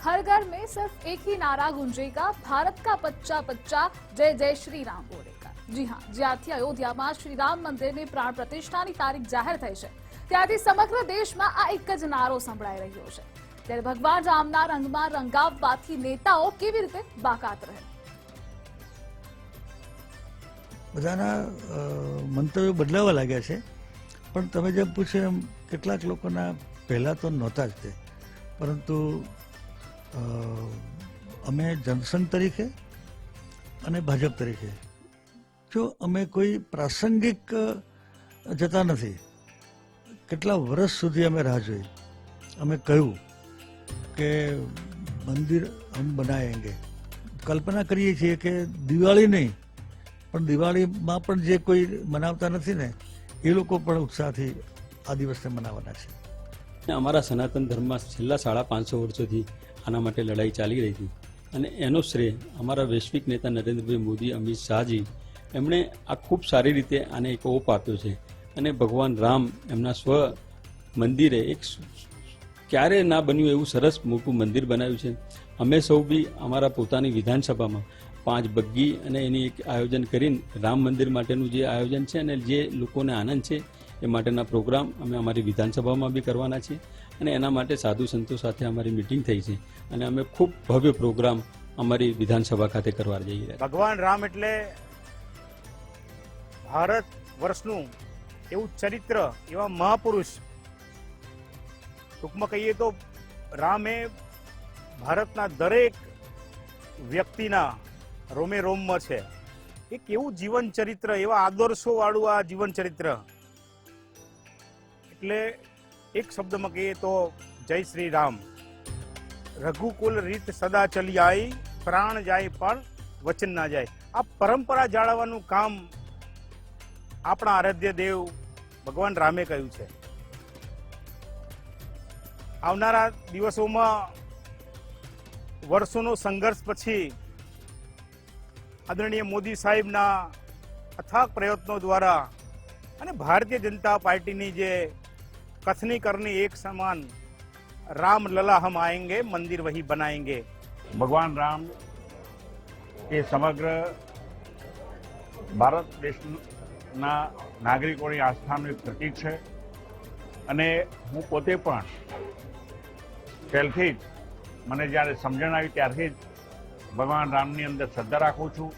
हर घर में सिर्फ एक ही नारा गूंजेगा भारत का बच्चा बच्चा जय जय श्री राम बोलेगा જી હા જ્યારથી અયોધ્યામાં શ્રી રામ મંદિરની પ્રાણ પ્રતિષ્ઠાની તારીખ જાહેર થઈ છે ત્યારથી સમગ્ર દેશમાં આ એક જ નારો સંભળાઈ રહ્યો છે ત્યારે ભગવાન રામના રંગમાં રંગાવવાથી નેતાઓ કેવી રીતે બાકાત રહે બધાના અ, મંતવ્યો બદલાવા લાગ્યા છે પણ તમે જેમ પૂછ્યું એમ કેટલાક લોકોના પહેલાં તો નહોતા જ તે પરંતુ અ, અમે જનસંઘ તરીકે અને ભાજપ તરીકે. જો અમે કોઈ પ્રાસંગિક જતા નથી, કેટલા વર્ષ સુધી અમે રાહ જોઈ? અમે કહ્યું કે મંદિર હમ બનાવેંગે કલ્પના કરીએ છીએ કે દિવાળી નહીં, પણ દિવાળીમાં પણ જે કોઈ મનાવતા નથી ને, એ લોકો પણ ઉત્સાહથી આ દિવસને મનાવવાના છે. અમારા સનાતન ધર્મમાં છેલ્લા સાડા પાંચસો વર્ષોથી આના માટે લડાઈ ચાલી રહી હતી. અને એનો શ્રેય અમારા વૈશ્વિક નેતા નરેન્દ્રભાઈ મોદી, અમિત શાહજી, એમણે આ ખૂબ સારી રીતે આને એક ઓપ આપ્યો છે. અને ભગવાન રામ એમના સ્વ મંદિરે એક ક્યારે ના બન્યું એવું સરસ મોટું મંદિર બનાવ્યું છે. અમે સૌ બી અમારા પોતાની વિધાનસભામાં પાંચ બગ્ગી અને એની એક આયોજન કરીને રામ મંદિર માટેનું જે આયોજન છે અને જે લોકોને આનંદ છે એ માટેના પ્રોગ્રામ અમે અમારી વિધાનસભામાં બી કરવાના છીએ અને એના માટે સાધુ સંતો સાથે અમારી મિટિંગ થઈ છે અને અમે ખૂબ ભવ્ય પ્રોગ્રામ અમારી વિધાનસભા ખાતે કરવા જઈ રહ્યા. ભગવાન રામ એટલે ભારત વર્ષનું એવું ચરિત્ર એવા મહાપુરુષ ટૂંકમાં કહીએ તો રામે ભારતના દરેક વ્યક્તિના રોમે રોમમાં છે એક એવું જીવન ચરિત્ર એવા આદર્શો વાળું આ જીવન ચરિત્ર એટલે એક શબ્દમાં કહીએ તો જય શ્રી રામ. રઘુકુલ રીત સદા ચલી આઈ, પ્રાણ જાય પણ વચન ના જાય. આ પરંપરા જાળવવાનું કામ આપણા આરાધ્ય દેવ ભગવાન રામે કહ્યું છે. આવનારા દિવસોમાં વર્ષોનો સંઘર્ષ પછી આદરણીય મોદી સાહેબના અથાગ પ્રયત્નો દ્વારા અને ભારતીય જનતા પાર્ટીની જે કથની કરની એક સમાન राम लला हम आएंगे, मंदिर वही बनाएंगे। भगवान राम એ સમગ્ર ભારત દેશના નાગરિકોની આસ્થાનું એક પ્રતિક છે અને હું પોતે પણ પહેલથી જ મને જ્યારે સમજણ આવી ત્યારથી જ ભગવાન રામની અંદર શ્રદ્ધા રાખું છું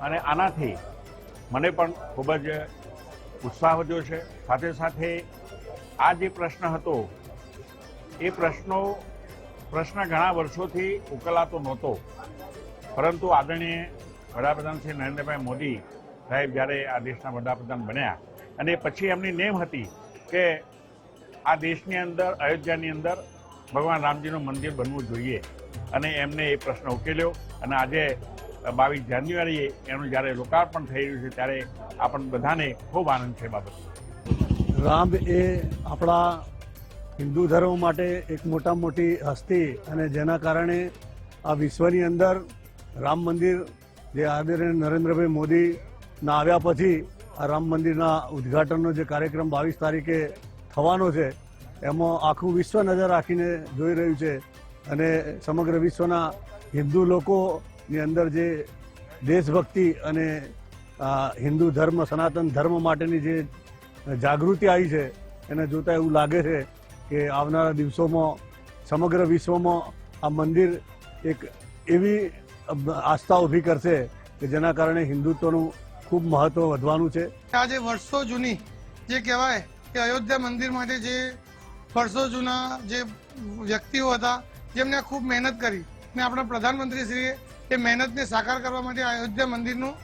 અને આનાથી મને પણ ખૂબ જ ઉત્સાહ વધ્યો છે. સાથે સાથે આ જે પ્રશ્ન હતો, એ પ્રશ્નો, પ્રશ્ન ઘણા વર્ષોથી ઉકેલાતો નહોતો. પરંતુ આદરણીય વડાપ્રધાન શ્રી નરેન્દ્રભાઈ મોદી સાહેબ જ્યારે આ દેશના વડાપ્રધાન બન્યા અને પછી એમની નેમ હતી કે આ દેશની અંદર, અયોધ્યાની અંદર ભગવાન રામજીનું મંદિર બનવું જોઈએ. અને એમને એ પ્રશ્ન ઉકેલ્યો અને આજે બાવીસ જાન્યુઆરીએ એનું જ્યારે લોકાર્પણ થઈ રહ્યું છે ત્યારે આપણને બધાને ખૂબ આનંદ છે બાબતે રામ એ આપણા હિન્દુ ધર્મ માટે એક મોટા મોટી હસ્તી અને જેના કારણે આ વિશ્વની અંદર રામ મંદિર જે આદરણીય નરેન્દ્રભાઈ મોદીના આવ્યા પછી આ રામ મંદિરના ઉદ્ઘાટનનો જે કાર્યક્રમ બાવીસ તારીખે થવાનો છે, એમાં આખું વિશ્વ નજર રાખીને જોઈ રહ્યું છે અને સમગ્ર વિશ્વના હિન્દુ લોકોની અંદર જે દેશભક્તિ અને હિન્દુ ધર્મ, સનાતન ધર્મ માટેની જે જાગૃતિ આવી છે, એને જોતા એવું લાગે છે કે આવનારા દિવસોમાં, સમગ્ર વિશ્વમાં આ મંદિર એક એવી આસ્થા ઊભી કરશે કે જેના કારણે હિન્દુત્વનું ખૂબ મહત્વ વધવાનું છે. આજે વર્ષો જૂની જે કહેવાય કે અયોધ્યા મંદિર માટે જે વર્ષો જૂના જે વ્યક્તિઓ હતા, જેમને ખૂબ મહેનત કરી ને આપણા પ્રધાનમંત્રીશ્રીએ એ મહેનતને સાકાર કરવા માટે અયોધ્યા મંદિરનું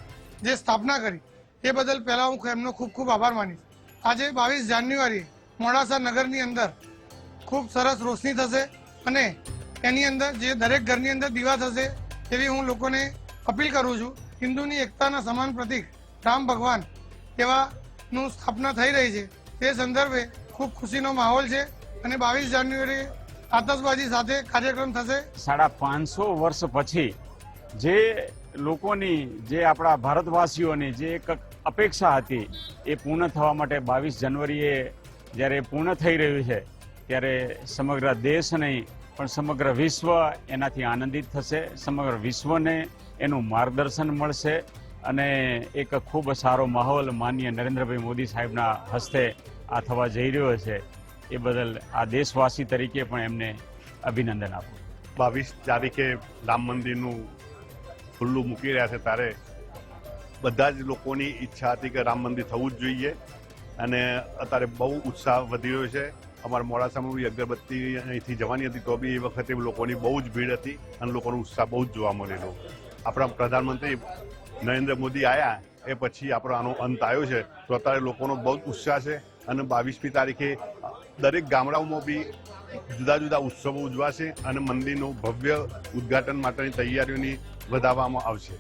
જે સ્થાપના કરી, એ બદલ પહેલાં હું એમનો ખૂબ ખૂબ આભાર માનીશ. આજે બાવીસ જાન્યુઆરી મોડાસા નગરની અંદર ખૂબ સરસ રોશની થશે અને એની અંદર જે દરેક ઘરની અંદર દીવા થશે એવી હું લોકોને અપીલ કરું છું. હિન્દુની એકતાના સમાન પ્રતિક રામ ભગવાન એવાનું સ્થાપના થઈ રહી છે. તે સંદર્ભે ખૂબ ખુશીનો માહોલ છે અને બાવીસ જાન્યુઆરી આતશબાજી સાથે કાર્યક્રમ થશે. સાડા પાંચસો વર્ષ પછી જે લોકોની, જે આપણા ભારતવાસીઓની, જે એક અપેક્ષા હતી એ પૂર્ણ થવા માટે બાવીસ જાન્યુઆરીએ જ્યારે પૂર્ણ થઈ રહ્યું છે, ત્યારે સમગ્ર દેશ નહીં પણ સમગ્ર વિશ્વ એનાથી આનંદિત થશે, સમગ્ર વિશ્વને એનું માર્ગદર્શન મળશે અને એક ખૂબ સારો માહોલ માનનીય નરેન્દ્રભાઈ મોદી સાહેબના હસ્તે આ થવા જઈ રહ્યો છે. એ બદલ આ દેશવાસી તરીકે પણ એમને અભિનંદન આપું. બાવીસ તારીખે રામ મંદિરનું ખુલ્લું મૂકી રહ્યા છે, ત્યારે બધા જ લોકોની ઈચ્છા હતી કે રામ મંદિર થવું જ જોઈએ અને અત્યારે બહુ ઉત્સાહ વધી રહ્યો છે. અમારા મોડાસામાં બી અગરબત્તી અહીંથી જવાની હતી તો બી એ વખતે લોકોની બહુ જ ભીડ હતી અને લોકોનો ઉત્સાહ બહુ જ જોવા મળેલો. આપણા પ્રધાનમંત્રી નરેન્દ્ર મોદી આવ્યા એ પછી આપણો આનો અંત આવ્યો છે. તો અત્યારે લોકોનો બહુ જ ઉત્સાહ છે અને બાવીસમી તારીખે દરેક ગામડાઓમાં બી જુદા જુદા ઉત્સવો ઉજવાશે અને મંદિરનું ભવ્ય ઉદ્ઘાટન માટેની તૈયારીઓની વધારવામાં આવશે.